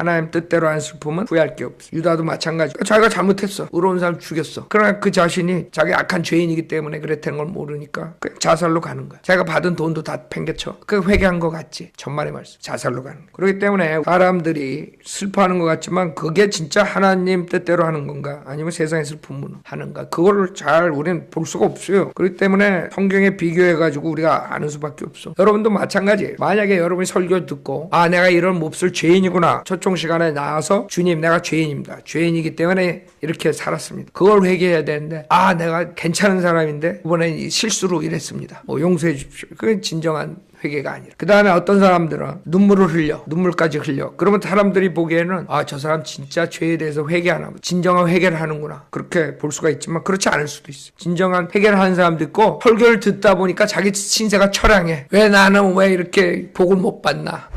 하나님 뜻대로 안 슬픔은 후회할 게 없어. 유다도 마찬가지. 자기가 잘못했어. 의로운 사람 죽였어. 그러나 그 자신이 자기 악한 죄인이기 때문에 그랬다는 걸 모르니까 그냥 자살로 가는 거야. 자기가 받은 돈도 다 팽개쳐. 그 회개한 거 같지. 천만의 말씀. 자살로 가는 거야. 그렇기 때문에 사람들이 슬퍼하는 것 같지만 그게 진짜 하나님 뜻대로 하는 건가 아니면 세상의 슬픔으로 하는가 그거를 잘 우리는 볼 수가 없어요. 그렇기 때문에 성경에 비교해가지고 우리가 아는 수밖에 없어. 여러분도 마찬가지예요. 만약에 여러분이 설교 듣고 아 내가 이런 몹쓸 죄인이구나 초청 시간에 나와서 주님 내가 죄인입니다. 죄인이기 때문에 이렇게 살았습니다. 그걸 회개해야 되는데 아 내가 괜찮은 사람인데 이번에 이 실수로 이랬습니다. 뭐 용서해 주십시오. 그게 진정한 회개가 아니라. 그 다음에 어떤 사람들은 눈물을 흘려. 눈물까지 흘려. 그러면 사람들이 보기에는 아, 저 사람 진짜 죄에 대해서 회개하나. 진정한 회개를 하는구나. 그렇게 볼 수가 있지만 그렇지 않을 수도 있어. 진정한 회개를 하는 사람도 있고 설교를 듣다 보니까 자기 신세가 처량해. 왜 나는 왜 이렇게 복을 못 받나.